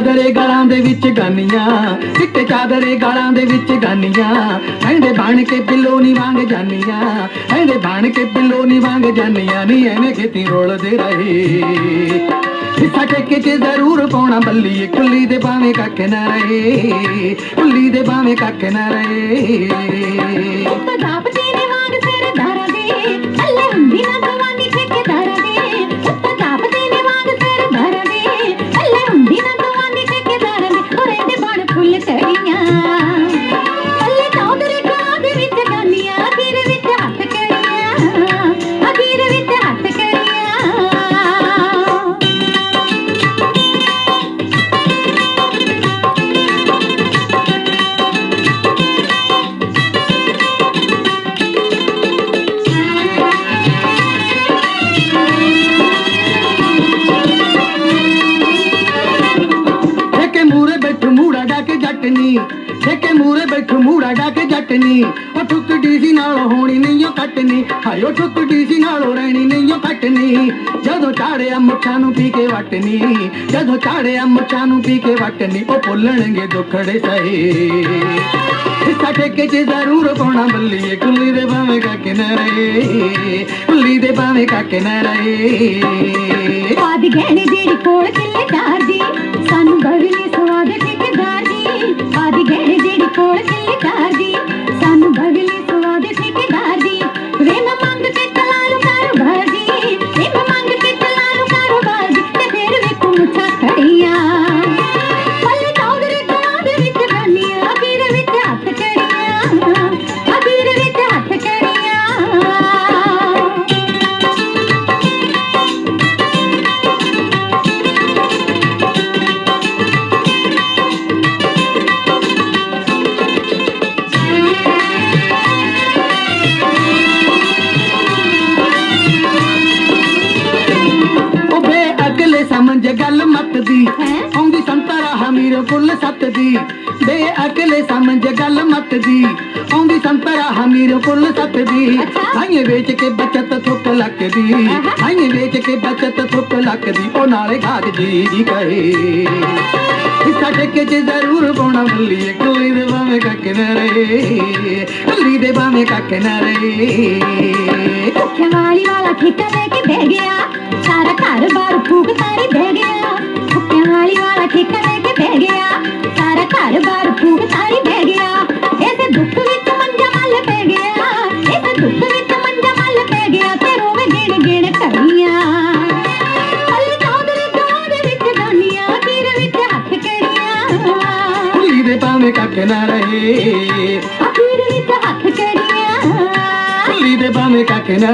ਗਾਲਾਂ ਦੇ ਵਿੱਚ ਗਾਨੀਆਂ, ਚਿੱਟੇ ਚਾਦਰੇ ਗਾਲਾਂ ਦੇ ਵਿੱਚ ਗਾਨੀਆਂ। ਐਂਦੇ ਬਣ ਕੇ ਬਿੱਲੋ ਨੀ ਵਾਂਗ ਜਾਨੀਆਂ ਐਂਦੇ ਬਣ ਕੇ ਬਿੱਲੋ ਨੀ ਵਾਂਗ ਜਾਨੀਆਂ ਨੀ ਐਨੇ ਖੇਤੀ ਰੋਲਦੇ ਰਹੇ। ਹਿੱਸਾ ਠੇਕੇ 'ਚ ਜ਼ਰੂਰ ਪਾਉਣਾ ਬੱਲੀਏ ਕੁੱਲੀ ਦੇ ਬਾਵੇਂ ਕੱਖ ਨਾ ਰਹੇ, ਕੁੱਲੀ ਦੇ ਬਾਵੇਂ ਕੱਖ ਨਾ ਰਹੇ। ਪੰਜਾਬ ਦੇ ਨੇ ਵਾਂਗ ਸਰਦਾਰਾਂ ਦੇ ਅੱਲੇ ਹੁੰਦੀ ਨਾ ਮੂੜਾ ਡਾ ਕੇ ਠੇਕੇ ਮੂਰੇ ਬੈਠੂ ਮੂੜਾ ਡਾ ਕੇ ਉਹ ਠੁੱਕਦੀ ਸੀ ਨਾਲ ਹੋਣੀ ਨਹੀਂ ਉਹ ਕੱਟਨੀ ਹਾਏ, ਉਹ ਠੁੱਕਦੀ ਨਾਲ ਰਹਿਣੀ ਨਹੀਂ ਉਹ ਕੱਟਨੀ ਜਦੋਂ ਚਾੜਿਆ ਮੁੱਛਾਂ ਨੂੰ ਪੀ ਕੇ ਵਟਨੀ। ਜਦੋਂ ਚਾੜਿਆ ਮੁੱਛਾਂ ਨੂੰ ਪੀ ਕੇ ਵਟਨੀ। ਉਹ ਭੁੱਲਣਗੇ ਦੁੱਖੜੇ ਸਹੀ। ਹਿੱਸਾ ਠੇਕੇ 'ਚ ਜ਼ਰੂਰ ਪਾਉਣਾ। ਬੱਲੀਏ ਕੁੱਲੀ ਦੇ ਬਾਵੇਂ ਕਾਕੇ ਨਾ ਰਹੇ। ਕੁੱਲੀ ਦੇ ਭਾਵੇਂ ਕਾਕੇ ਨਾ ਰਹੇ। ਆਦ ਗਹਿਣੇ ਜਿਹੜੀ ਕੋਲ ਕਿੱਲੇਦਾਰ ਦੀ ਸਮਝ ਗੱਲ ਮਤ ਦੀ ਹੈਂ? ਆਉਂਦੀ ਸੰਤਰਾ ਹਮੀਰ ਕੁੱਲ ਸੱਤ ਦੀ ਬੇ ਅਗਲੇ ਸਮਝ ਗੱਲ ਮਤ ਦੀ ਆਉਂਦੀ ਸੰਤਰਾ ਹਮੀਰ ਕੁੱਲ ਸੱਤ ਦੀ ਵੇਚ ਕੇ ਬਚਤ ਥੁੱਕ ਲੱਕ ਦੀ ਆਹਾ। ਆਈਏ ਵੇਚ ਕੇ ਬਚਤ ਥੁੱਕ ਲੱਕ ਦੀ ਉਹ ਨਾਲੇ ਘਾਟ ਜੀ ਜੀ ਕਹੇ। ਹਿੱਸਾ 'ਚ ਜ਼ਰੂਰ ਪਾਉਣਾ ਬੱਲੀਏ ਕੋਈ ਦੇ ਬਾਵੇਂ ਕੱਕ ਨਾ ਰਹੇ, ਕੁੱਲੀ ਦੇ ਬਾਵੇਂ ਕੱਕ ਨਾ ਰਹੇ। ਭੁੱਖੇ ਵਾਲੀ ਵਾਲਾ ਠੇਕਾ ਲੈ ਕੇ ਬਹਿ ਗਿਆ, ਸਾਰਾ ਘਰ ਬਾਰ ਫੂਕ ਤਾਰੀ ਬਹਿ ਗਿਆ। ਭੁੱਖੇ ਵਾਲੀ ਵਾਲਾ ਠੇਕਾ ਲੈ ਕੇ ਬਹਿ ਗਿਆ, ਸਾਰਾ ਘਰ ਬਾਰ ਫੂਕ ਤਾਰੀ ਬਹਿ ਗਿਆ। ਇਹਦੇ ਦੁੱਖ ਵਿੱਚ ਮੰਜਾ ਮੱਲ ਪੈ ਗਿਆ ਇਸੇ ਦੁੱਖ बा कन